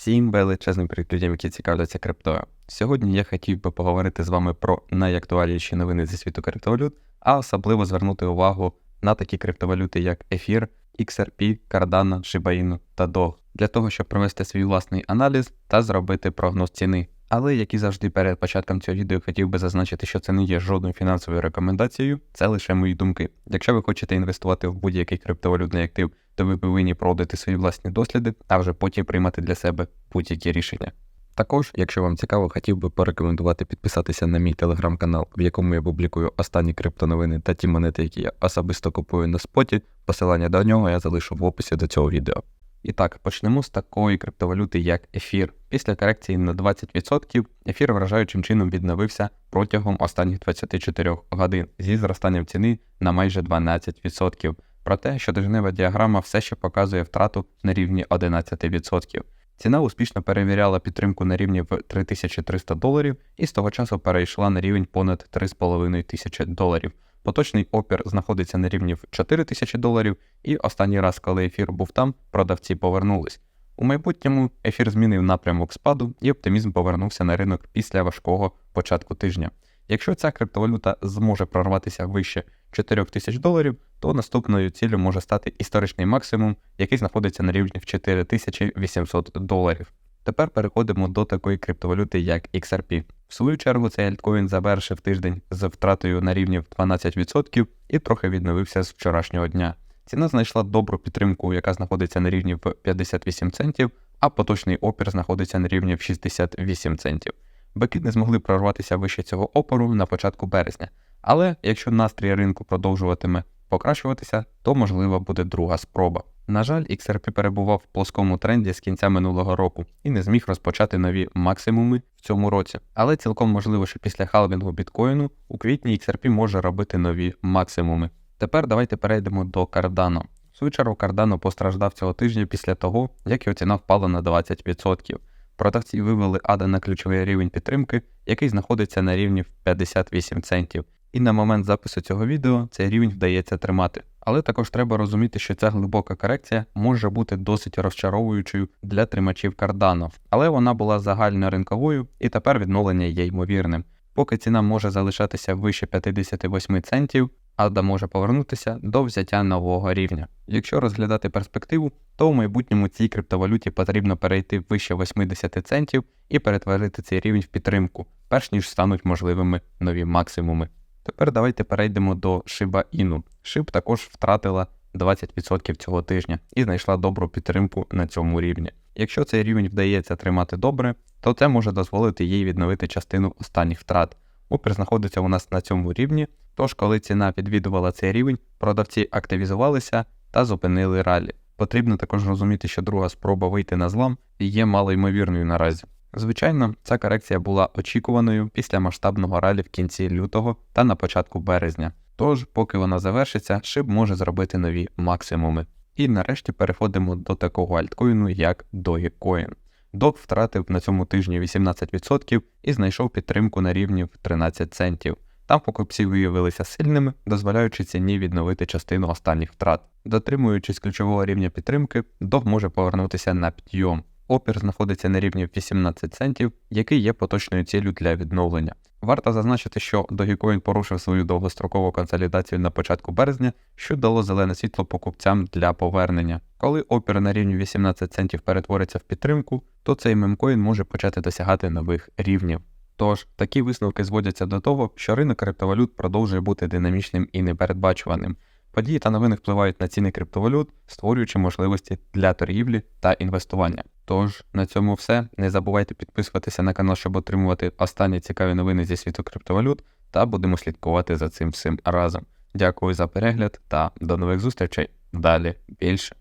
Всім величезним привіт людям, які цікавляться криптою. Сьогодні я хотів би поговорити з вами про найактуальніші новини зі світу криптовалют, а особливо звернути увагу на такі криптовалюти, як Ефір, XRP, Cardano, Shiba Inu та DOG, для того, щоб провести свій власний аналіз та зробити прогноз ціни. Але як і завжди перед початком цього відео хотів би зазначити, що це не є жодною фінансовою рекомендацією, це лише мої думки. Якщо ви хочете інвестувати в будь-який криптовалютний актив, то ви повинні проводити свої власні досліди, а вже потім приймати для себе будь-які рішення. Також, якщо вам цікаво, хотів би порекомендувати підписатися на мій телеграм-канал, в якому я публікую останні криптоновини та ті монети, які я особисто купую на споті. Посилання до нього я залишу в описі до цього відео. І так, почнемо з такої криптовалюти, як ефір. Після корекції на 20% ефір вражаючим чином відновився протягом останніх 24 годин зі зростанням ціни на майже 12%. Проте щотижнева діаграма все ще показує втрату на рівні 11%. Ціна успішно перевіряла підтримку на рівні в 3300 доларів і з того часу перейшла на рівень понад 3,5 тисячі доларів. Поточний опір знаходиться на рівні в 4 тисячі доларів, і останній раз, коли ефір був там, продавці повернулись. У майбутньому ефір змінив напрямок спаду і оптимізм повернувся на ринок після важкого початку тижня. Якщо ця криптовалюта зможе прорватися вище 4 тисяч доларів, то наступною ціллю може стати історичний максимум, який знаходиться на рівні в 4800 доларів. Тепер переходимо до такої криптовалюти, як XRP. В свою чергу цей альткоін завершив тиждень з втратою на рівні в 12% і трохи відновився з вчорашнього дня. Ціна знайшла добру підтримку, яка знаходиться на рівні в 58 центів, а поточний опір знаходиться на рівні в 68 центів. Бики не змогли прорватися вище цього опору на початку березня. Але якщо настрій ринку продовжуватиме покращуватися, то можлива буде друга спроба. На жаль, XRP перебував в плоскому тренді з кінця минулого року і не зміг розпочати нові максимуми в цьому році. Але цілком можливо, що після халвінгу біткоїну у квітні XRP може робити нові максимуми. Тепер давайте перейдемо до Cardano. В свою Cardano постраждав цього тижня після того, як його ціна впала на 20%. Продавці вивели ADA на ключовий рівень підтримки, який знаходиться на рівні в 58 центів. І на момент запису цього відео цей рівень вдається тримати. Але також треба розуміти, що ця глибока корекція може бути досить розчаровуючою для тримачів Cardano. але вона була загальноринковою і тепер відновлення є ймовірним. Поки ціна може залишатися вище 58 центів, ADA може повернутися до взяття нового рівня. Якщо розглядати перспективу, то в майбутньому цій криптовалюті потрібно перейти вище 80 центів і перетворити цей рівень в підтримку, перш ніж стануть можливими нові максимуми. Тепер давайте перейдемо до Shiba Inu. SHIB також втратила 20% цього тижня і знайшла добру підтримку на цьому рівні. Якщо цей рівень вдається тримати добре, то це може дозволити їй відновити частину останніх втрат. Опір знаходиться у нас на цьому рівні, тож коли ціна відвідувала цей рівень, продавці активізувалися та зупинили ралі. Потрібно також розуміти, що друга спроба вийти на злам є малоймовірною наразі. Звичайно, ця корекція була очікуваною після масштабного ралі в кінці лютого та на початку березня. Тож, поки вона завершиться, шиб може зробити нові максимуми. І нарешті переходимо до такого альткоїну, як Dogecoin. Док втратив на цьому тижні 18% і знайшов підтримку на рівні в 13 центів. Там покупці виявилися сильними, дозволяючи ціні відновити частину останніх втрат. Дотримуючись ключового рівня підтримки, док може повернутися на підйом. Опір знаходиться на рівні 18 центів, який є поточною ціллю для відновлення. Варто зазначити, що Dogecoin порушив свою довгострокову консолідацію на початку березня, що дало зелене світло покупцям для повернення. Коли опір на рівні 18 центів перетвориться в підтримку, то цей мемкоін може почати досягати нових рівнів. Тож такі висновки зводяться до того, що ринок криптовалют продовжує бути динамічним і непередбачуваним. Події та новини впливають на ціни криптовалют, створюючи можливості для торгівлі та інвестування. Тож на цьому все. Не забувайте підписуватися на канал, щоб отримувати останні цікаві новини зі світу криптовалют, та будемо слідкувати за цим всім разом. Дякую за перегляд та до нових зустрічей. Далі більше.